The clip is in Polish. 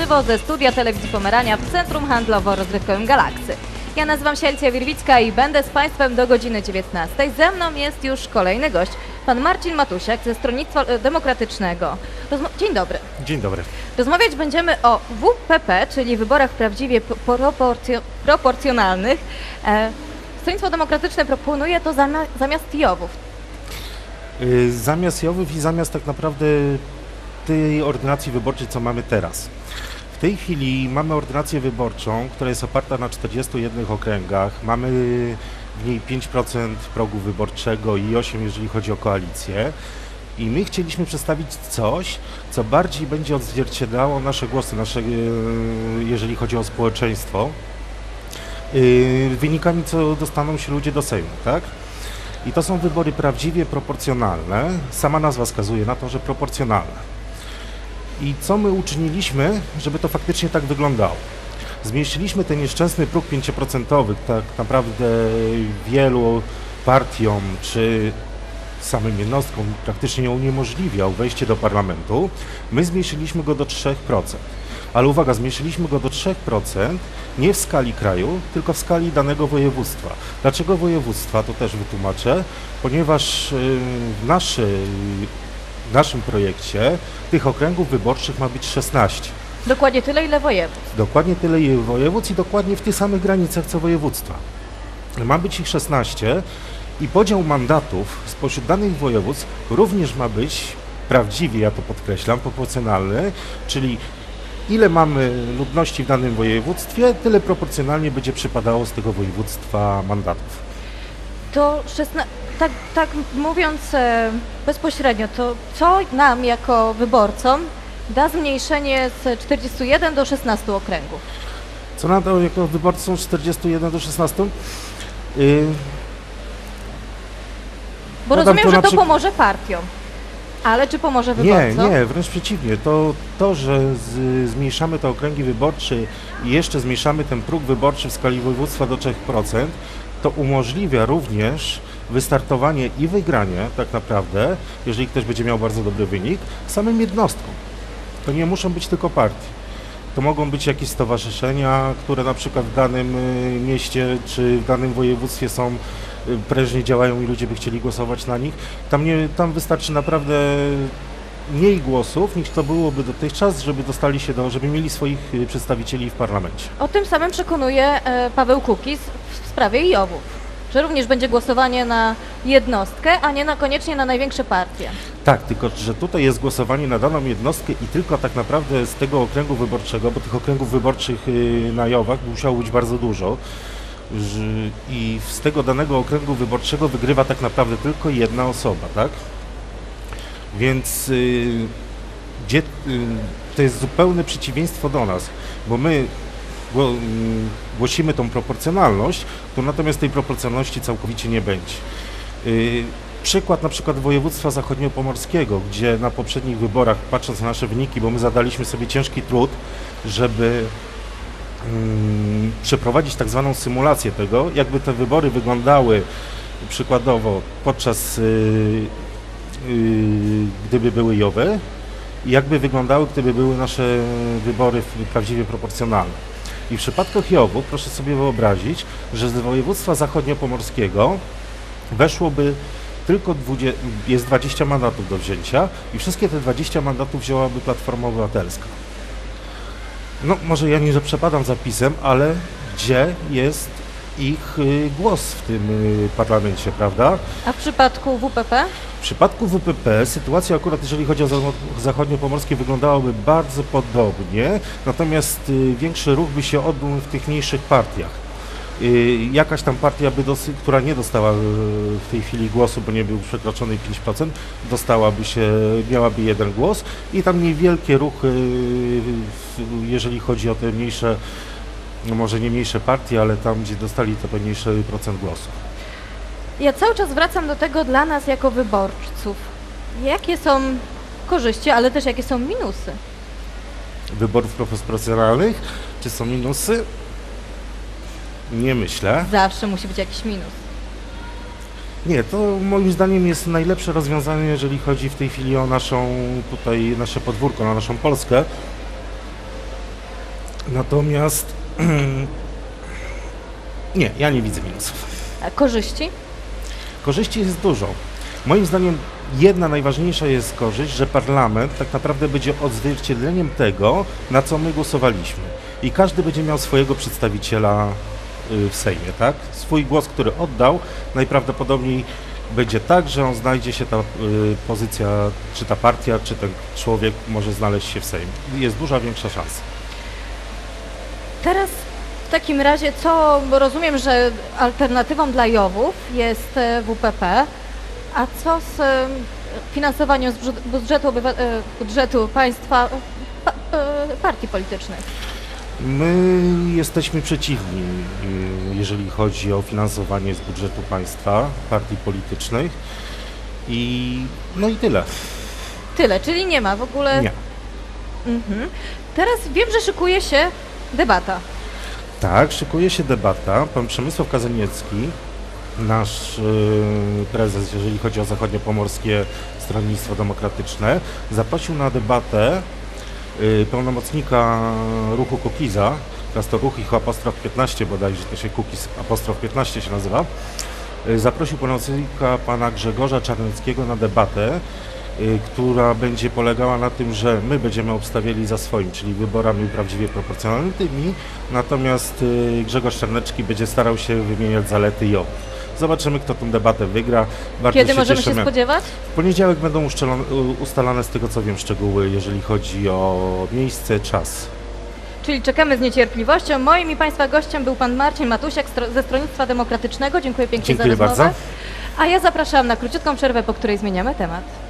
żywo ze studia Telewizji Pomerania w Centrum Handlowo-Rozrywkowym Galaksy. Ja nazywam się Alicja Wirwicka i będę z Państwem do godziny 19. Ze mną jest już kolejny gość, pan Marcin Matusiak ze Stronnictwa e, Demokratycznego. Rozmo- Dzień dobry. Dzień dobry. Rozmawiać będziemy o WPP, czyli wyborach prawdziwie proporcjo- proporcjonalnych. E, Stronnictwo Demokratyczne proponuje to zami- zamiast JOW-ów. Y, Zamiast Jowów i zamiast tak naprawdę tej ordynacji wyborczej, co mamy teraz. W tej chwili mamy ordynację wyborczą, która jest oparta na 41 okręgach. Mamy w niej 5% progu wyborczego i 8% jeżeli chodzi o koalicję. I my chcieliśmy przedstawić coś, co bardziej będzie odzwierciedlało nasze głosy, nasze, y, jeżeli chodzi o społeczeństwo, y, wynikami, co dostaną się ludzie do Sejmu, tak? I to są wybory prawdziwie proporcjonalne. Sama nazwa wskazuje na to, że proporcjonalne. I co my uczyniliśmy, żeby to faktycznie tak wyglądało? Zmniejszyliśmy ten nieszczęsny próg 5%, tak naprawdę wielu partiom czy samym jednostkom praktycznie uniemożliwiał wejście do parlamentu. My zmniejszyliśmy go do 3%. Ale uwaga, zmniejszyliśmy go do 3% nie w skali kraju, tylko w skali danego województwa. Dlaczego województwa? To też wytłumaczę. Ponieważ y, w, naszy, w naszym projekcie tych okręgów wyborczych ma być 16. Dokładnie tyle, ile województw. Dokładnie tyle je województw i dokładnie w tych samych granicach co województwa. Ma być ich 16 i podział mandatów spośród danych województw również ma być prawdziwie, ja to podkreślam, proporcjonalny, czyli ile mamy ludności w danym województwie, tyle proporcjonalnie będzie przypadało z tego województwa mandatów. To 16, tak, tak mówiąc e, bezpośrednio, to co nam jako wyborcom da zmniejszenie z 41 do 16 okręgów? Co na to jako wyborcą 41 do 16? Yy, Bo Podam rozumiem, tu że to pomoże partiom. Ale czy pomoże Nie, wyborcom? nie, wręcz przeciwnie. To, to że z, zmniejszamy te okręgi wyborcze i jeszcze zmniejszamy ten próg wyborczy w skali województwa do 3%, to umożliwia również wystartowanie i wygranie tak naprawdę, jeżeli ktoś będzie miał bardzo dobry wynik, samym jednostkom. To nie muszą być tylko partie. To mogą być jakieś stowarzyszenia, które na przykład w danym y, mieście czy w danym województwie są y, prężnie działają i ludzie by chcieli głosować na nich. Tam, nie, tam wystarczy naprawdę mniej głosów niż to byłoby dotychczas, żeby dostali się do, żeby mieli swoich y, przedstawicieli w parlamencie. O tym samym przekonuje e, Paweł Kukiz w sprawie JOW-ów. Że również będzie głosowanie na jednostkę, a nie na, koniecznie na największe partie. Tak, tylko że tutaj jest głosowanie na daną jednostkę i tylko tak naprawdę z tego okręgu wyborczego, bo tych okręgów wyborczych y, na Jowach musiało być bardzo dużo. I z tego danego okręgu wyborczego wygrywa tak naprawdę tylko jedna osoba, tak? Więc y, y, to jest zupełne przeciwieństwo do nas, bo my głosimy tą proporcjonalność, to natomiast tej proporcjonalności całkowicie nie będzie. Y, Przykład na przykład województwa zachodniopomorskiego, gdzie na poprzednich wyborach, patrząc na nasze wyniki, bo my zadaliśmy sobie ciężki trud, żeby mm, przeprowadzić tak zwaną symulację tego, jakby te wybory wyglądały przykładowo podczas, y, y, gdyby były jowe jakby wyglądały, gdyby były nasze wybory prawdziwie proporcjonalne. I w przypadku Jowów proszę sobie wyobrazić, że z województwa zachodniopomorskiego weszłoby tylko 20, jest 20 mandatów do wzięcia i wszystkie te 20 mandatów wzięłaby Platforma Obywatelska. No, może ja nie przepadam zapisem, ale gdzie jest ich y, głos w tym y, parlamencie, prawda? A w przypadku WPP? Przypadku WPP sytuacja akurat jeżeli chodzi o zachod- zachodniopomorskie wyglądałaby bardzo podobnie, natomiast y, większy ruch by się odbył w tych mniejszych partiach. Y, jakaś tam partia, by dosy, która nie dostała y, w tej chwili głosu, bo nie był przekroczony 5%, dostałaby się, miałaby jeden głos i tam niewielkie ruchy, jeżeli chodzi o te mniejsze, no może nie mniejsze partie, ale tam, gdzie dostali to mniejszy procent głosów. Ja cały czas wracam do tego dla nas jako wyborców. Jakie są korzyści, ale też jakie są minusy? wyborów proporcjonalnych? Czy są minusy? Nie myślę. Zawsze musi być jakiś minus. Nie, to moim zdaniem jest najlepsze rozwiązanie, jeżeli chodzi w tej chwili o naszą tutaj nasze podwórko, na naszą Polskę. Natomiast nie, ja nie widzę minusów. A korzyści? Korzyści jest dużo. Moim zdaniem jedna najważniejsza jest korzyść, że parlament tak naprawdę będzie odzwierciedleniem tego, na co my głosowaliśmy. I każdy będzie miał swojego przedstawiciela y, w Sejmie, tak? Swój głos, który oddał, najprawdopodobniej będzie tak, że on znajdzie się ta y, pozycja, czy ta partia, czy ten człowiek może znaleźć się w Sejmie. Jest duża, większa szansa. Teraz takim razie, co, bo rozumiem, że alternatywą dla Jowów jest e, WPP, a co z e, finansowaniem z budżet- budżetu, e, budżetu państwa pa, partii politycznych? My jesteśmy przeciwni, y, jeżeli chodzi o finansowanie z budżetu państwa, partii politycznych. I no i tyle. Tyle, czyli nie ma w ogóle. Nie. Mhm. Teraz wiem, że szykuje się debata. Tak, szykuje się debata. Pan Przemysław Kazaniecki, nasz y, prezes, jeżeli chodzi o zachodniopomorskie Stronnictwo Demokratyczne, zaprosił na debatę y, pełnomocnika ruchu Kukiza, teraz to ruch ich apostrof 15 bodajże, to się Kukiz apostrof 15 się nazywa, y, zaprosił pełnomocnika pana Grzegorza Czarneckiego na debatę, która będzie polegała na tym, że my będziemy obstawiali za swoim, czyli wyborami prawdziwie proporcjonalnymi, natomiast y, Grzegorz Czarnecki będzie starał się wymieniać zalety i owów. Zobaczymy, kto tę debatę wygra. Bardzo Kiedy się możemy się cieszymy. spodziewać? W poniedziałek będą ustalane z tego, co wiem, szczegóły, jeżeli chodzi o miejsce, czas. Czyli czekamy z niecierpliwością. Moim i Państwa gościem był Pan Marcin Matusiak ze Stronnictwa Demokratycznego. Dziękuję pięknie Dziękuję za rozmowę. bardzo. A ja zapraszam na króciutką przerwę, po której zmieniamy temat.